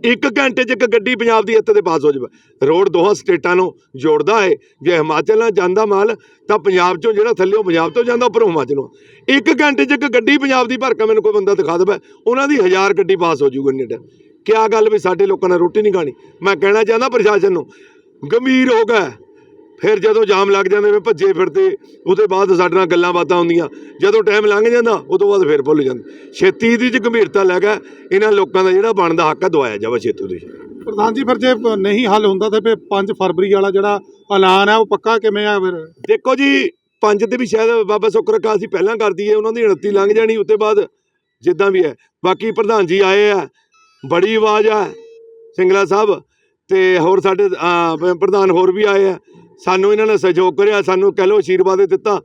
ਇੱਕ ਘੰਟੇ 'ਚ ਇੱਕ ਗੱਡੀ ਪੰਜਾਬ ਦੀ ਇੱਥੇ ਤੇ ਪਾਸ ਹੋ ਜਾਵੇ। ਰੋਡ ਦੋਹਾਂ ਸਟੇਟਾਂ ਨੂੰ ਜੋੜਦਾ ਹੈ। ਜੇ ਹਿਮਾਚਲ ਨਾਲ ਜਾਂਦਾ ਮਾਲ, ਤਾਂ ਪੰਜਾਬ 'ਚੋਂ ਜਿਹੜਾ ਥੱਲੇ ਉਹ ਪੰਜਾਬ ਤੋਂ ਜਾਂਦਾ, ਉੱਪਰੋਂ ਹਿਮਾਚਲ ਇੱਕ ਘੰਟੇ 'ਚ ਇੱਕ ਗੱਡੀ ਪੰਜਾਬ ਦੀ ਭਰ ਕੇ ਮੈਨੂੰ ਕੋਈ ਬੰਦਾ ਦਿਖਾ ਦੇਵੇ। ਉਹਨਾਂ ਦੀ ਹਜ਼ਾਰ ਗੱਡੀ ਪਾਸ ਹੋ ਜੂਗੀ ਇੰਨੇ ਟਾਈਮ ਕਿਆ ਗੱਲ ਵੀ ਸਾਡੇ ਲੋਕਾਂ ਨੇ ਰੋਟੀ ਨਹੀਂ ਖਾਣੀ। ਮੈਂ ਕਹਿਣਾ ਚਾਹੁੰਦਾ ਪ੍ਰਸ਼ਾਸਨ ਨੂੰ, ਗੰਭੀਰ ਹੋ ਗਿਆ ਫਿਰ ਜਦੋਂ ਜਾਮ ਲੱਗ ਜਾਂਦੇ ਵੇ ਭੱਜੇ ਫਿਰਦੇ ਉਹਦੇ ਬਾਅਦ ਸਾਡੇ ਨਾਲ ਗੱਲਾਂ ਬਾਤਾਂ ਹੁੰਦੀਆਂ। ਜਦੋਂ ਟਾਈਮ ਲੰਘ ਜਾਂਦਾ ਉਦੋਂ ਬਾਅਦ ਫਿਰ ਭੁੱਲ ਜਾਂਦੇ। ਛੇਤੀ ਦੀ ਚ ਗੰਭੀਰਤਾ ਲੈ ਕੇ ਇਹਨਾਂ ਲੋਕਾਂ ਦਾ ਜਿਹੜਾ ਬਣਦਾ ਹੱਕ ਆ ਦਵਾਇਆ ਜਾਵੇ ਛੇਤੂ ਦੀ ਪ੍ਰਧਾਨ ਜੀ ਫਿਰ ਜੇ ਨਹੀਂ ਹੱਲ ਹੁੰਦਾ ਤਾਂ ਫਿਰ 5 ਫਰਵਰੀ ਵਾਲਾ ਜਿਹੜਾ ਐਲਾਨ ਹੈ ਉਹ ਪੱਕਾ ਕਿਵੇਂ ਆ ਫਿਰ? ਦੇਖੋ ਜੀ ਪੰਜ ਤੇ ਵੀ ਸ਼ਾਇਦ ਬਾਬਾ ਸੁੱਖ ਰੱਖਾ ਅਸੀਂ ਪਹਿਲਾਂ ਕਰ ਦਈਏ ਉਹਨਾਂ ਦੀ 29 ਲੰਘ ਜਾਣੀ ਉੱਤੇ ਬਾਅਦ ਜਿੱਦਾਂ ਵੀ ਹੈ। ਬਾਕੀ ਪ੍ਰਧਾਨ ਜੀ ਆਏ ਆ ਬੜੀ ਆਵਾਜ਼ ਆ ਸਿੰਗਲਾ ਸਾਹਿਬ ਤੇ ਹੋਰ ਸਾਡੇ ਪ੍ਰਧਾਨ ਹੋਰ ਵੀ ਆਏ ਆ। ਸਾਨੂੰ ਇਹਨਾਂ ਨੇ ਸਹਿਯੋਗ ਕਰਿਆ, ਸਾਨੂੰ ਕਹਿ ਲੋ ਆਸ਼ੀਰਵਾਦ ਦਿੱਤਾ।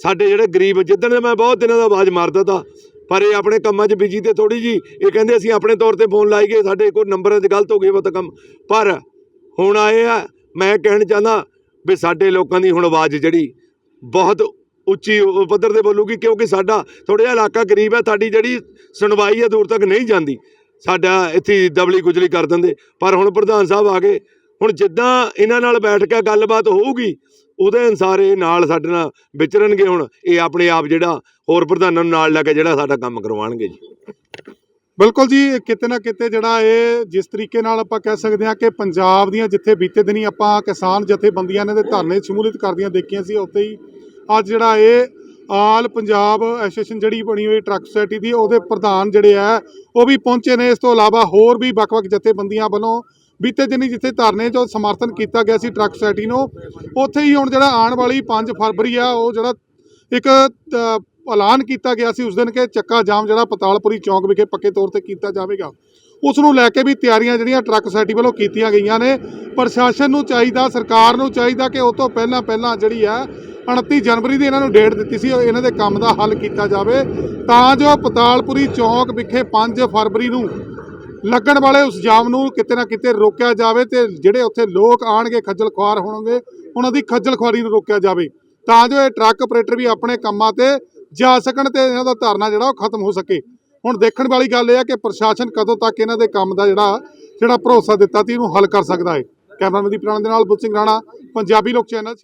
ਸਾਡੇ ਜਿਹੜੇ ਗਰੀਬ ਜਿੱਦਣ ਦੇ ਮੈਂ ਬਹੁਤ ਦਿਨਾਂ ਦਾ ਆਵਾਜ਼ ਮਾਰਦਾ ਤਾ, ਪਰ ਇਹ ਆਪਣੇ ਕੰਮਾਂ 'ਚ ਬਿਜ਼ੀ ਤੇ ਥੋੜੀ ਜੀ, ਇਹ ਕਹਿੰਦੇ ਅਸੀਂ ਆਪਣੇ ਤੌਰ ਤੇ ਫੋਨ ਲਾਈ ਗਏ, ਸਾਡੇ ਕੋਲ ਨੰਬਰਾਂ 'ਚ ਗਲਤ ਹੋ ਗਏ ਵਾ ਕੰਮ। ਪਰ ਹੁਣ ਆਏ ਆ, ਮੈਂ ਕਹਿਣ ਚਾਹੁੰਦਾ ਵੀ ਸਾਡੇ ਲੋਕਾਂ ਦੀ ਹੁਣ ਆਵਾਜ਼ ਜਿਹੜੀ ਬਹੁਤ ਉੱਚੀ ਪੱਧਰ ਤੇ ਬੋਲੂਗੀ, ਕਿਉਂਕਿ ਸਾਡਾ ਥੋੜਾ ਜਿਹਾ ਇਲਾਕਾ ਗਰੀਬ ਹੈ ਸਾਡੀ ਜਿਹੜੀ ਸੁਣਵਾਈ ਹੈ ਦੂਰ ਤੱਕ ਨਹੀਂ ਜਾਂਦੀ। ਸਾਡਾ ਇੱਥੇ ਦਬਲੀ ਗੁਜਲੀ ਕਰ ਦਿੰਦੇ। ਪਰ ਹੁਣ ਪ੍ਰਧਾਨ ਸਾਹਿਬ ਆ ਗਏ ਹੁਣ ਜਿੱਦਾਂ ਇਹਨਾਂ ਨਾਲ ਬੈਠ ਕੇ ਗੱਲਬਾਤ ਹੋਊਗੀ, ਉਹਦੇ ਅਨਸਾਰ ਇਹ ਨਾਲ ਸਾਡੇ ਨਾਲ ਵਿਚਰਨਗੇ ਹੁਣ, ਇਹ ਆਪਣੇ ਆਪ ਜਿਹੜਾ ਹੋਰ ਪ੍ਰਧਾਨਾਂ ਨੂੰ ਨਾਲ ਲੈ ਕੇ ਜਿਹੜਾ ਸਾਡਾ ਕੰਮ ਕਰਵਾਉਣਗੇ ਜੀ। ਬਿਲਕੁਲ ਜੀ ਕਿਤੇ ਨਾ ਕਿਤੇ ਜਿਹੜਾ ਇਹ ਜਿਸ ਤਰੀਕੇ ਨਾਲ ਆਪਾਂ ਕਹਿ ਸਕਦੇ ਹਾਂ ਕਿ ਪੰਜਾਬ ਦੀਆਂ ਜਿੱਥੇ ਬੀਤੇ ਦਿਨੀ ਆਪਾਂ ਕਿਸਾਨ ਜਥੇਬੰਦੀਆਂ ਨੇ ਦੇ ਧਰਨੇ ਸ਼ਮੂਲੀਅਤ ਕਰਦੀਆਂ ਦੇਖੀਆਂ ਸੀ, ਉੱਥੇ ਹੀ ਅੱਜ ਜਿਹੜਾ ਇਹ ਆਲ ਪੰਜਾਬ ਐਸੋਸੀਏਸ਼ਨ ਜਿਹੜੀ ਬਣੀ ਹੋਈ ਟਰੱਕ ਸੋਸਾਇਟੀ ਦੀ, ਉਹਦੇ ਪ੍ਰਧਾਨ ਜਿਹੜੇ ਆ, ਉਹ ਵੀ ਪਹੁੰਚੇ ਨੇ। ਇਸ ਤੋਂ ਇਲਾਵਾ ਹੋਰ ਵੀ ਵੱਖ-ਵੱਖ ਜਥੇਬੰਦੀਆਂ ਵੱਲੋਂ ਬੀਤੇ ਦਿਨੀ ਜਿੱਥੇ ਧਰਨੇ 'ਚ ਸਮਰਥਨ ਕੀਤਾ ਗਿਆ ਸੀ ਟਰੱਕ ਸੋਸਾਇਟੀ ਨੂੰ, ਉੱਥੇ ਹੀ ਹੁਣ ਜਿਹੜਾ ਆਉਣ ਵਾਲੀ 5 ਫਰਵਰੀ ਆ, ਉਹ ਜਿਹੜਾ ਇੱਕ ਐਲਾਨ ਕੀਤਾ ਗਿਆ ਸੀ ਉਸ ਦਿਨ ਕਿ ਚੱਕਾ ਜਾਮ ਜਿਹੜਾ ਪਤਾਲਪੁਰੀ ਚੌਂਕ ਵਿਖੇ ਪੱਕੇ ਤੌਰ ਤੇ ਕੀਤਾ ਜਾਵੇਗਾ। ਉਸ ਨੂੰ ਲੈ ਕੇ ਵੀ ਤਿਆਰੀਆਂ ਜਿਹੜੀਆਂ ਟਰੱਕ ਸੋਸਾਇਟੀ ਵੱਲੋਂ ਕੀਤੀਆਂ ਗਈਆਂ ਨੇ। ਪ੍ਰਸ਼ਾਸਨ ਨੂੰ ਚਾਹੀਦਾ, ਸਰਕਾਰ ਨੂੰ ਚਾਹੀਦਾ ਕਿ ਉਹ ਤੋਂ ਪਹਿਲਾਂ ਪਹਿਲਾਂ ਜਿਹੜੀ ਆ 29 ਜਨਵਰੀ ਦੀ ਇਹਨਾਂ ਨੂੰ ਡੇਟ ਦਿੱਤੀ ਸੀ ਇਹਨਾਂ ਦੇ ਕੰਮ ਦਾ ਹੱਲ ਕੀਤਾ ਜਾਵੇ। ਤਾਂ ਜੋ ਪਤਾਲਪੁਰੀ ਚੌਂਕ ਵਿਖੇ 5 ਫਰਵਰੀ ਨੂੰ ਲੱਗਣ ਵਾਲੇ ਉਸ ਜਾਮ ਨੂੰ ਕਿਤੇ ਨਾ ਕਿਤੇ ਰੋਕਿਆ ਜਾਵੇ ਤੇ ਜਿਹੜੇ ਉੱਥੇ ਲੋਕ ਆਣਗੇ ਖੱਜਲ ਖੁਆਰ ਹੋਣਗੇ, ਉਹਨਾਂ ਦੀ ਖੱਜਲ ਖੁਆਰੀ ਨੂੰ ਰੋਕਿਆ ਜਾਵੇ। ਤਾਂ ਜੋ ਇਹ ਟਰੱਕ ਆਪਰੇਟਰ ਵੀ ਆਪਣੇ ਕੰਮਾਂ ਤੇ ਜਾ ਸਕਣ ਤੇ ਇਹਨਾਂ ਦਾ ਧਰਨਾ ਜਿਹੜਾ ਉਹ ਖਤਮ ਹੋ ਸਕੇ। ਹੁਣ ਦੇਖਣ ਵਾਲੀ ਗੱਲ ਇਹ ਹੈ ਕਿ ਪ੍ਰਸ਼ਾਸਨ ਕਦੋਂ ਤੱਕ ਇਹਨਾਂ ਦੇ ਕੰਮ ਦਾ ਜਿਹੜਾ ਜਿਹੜਾ ਭਰੋਸਾ ਦਿੱਤਾ ਸੀ ਇਹਨੂੰ ਹੱਲ ਕਰ ਸਕਦਾ ਹੈ। ਕੈਮਰਾਮੈਨ ਦੀ ਪ੍ਰਾਣ ਦੇ ਨਾਲ ਬੁੱਧ ਸਿੰਘ ਰਾਣਾ, ਪੰਜਾਬੀ ਲੋਕ ਚੈਨਲ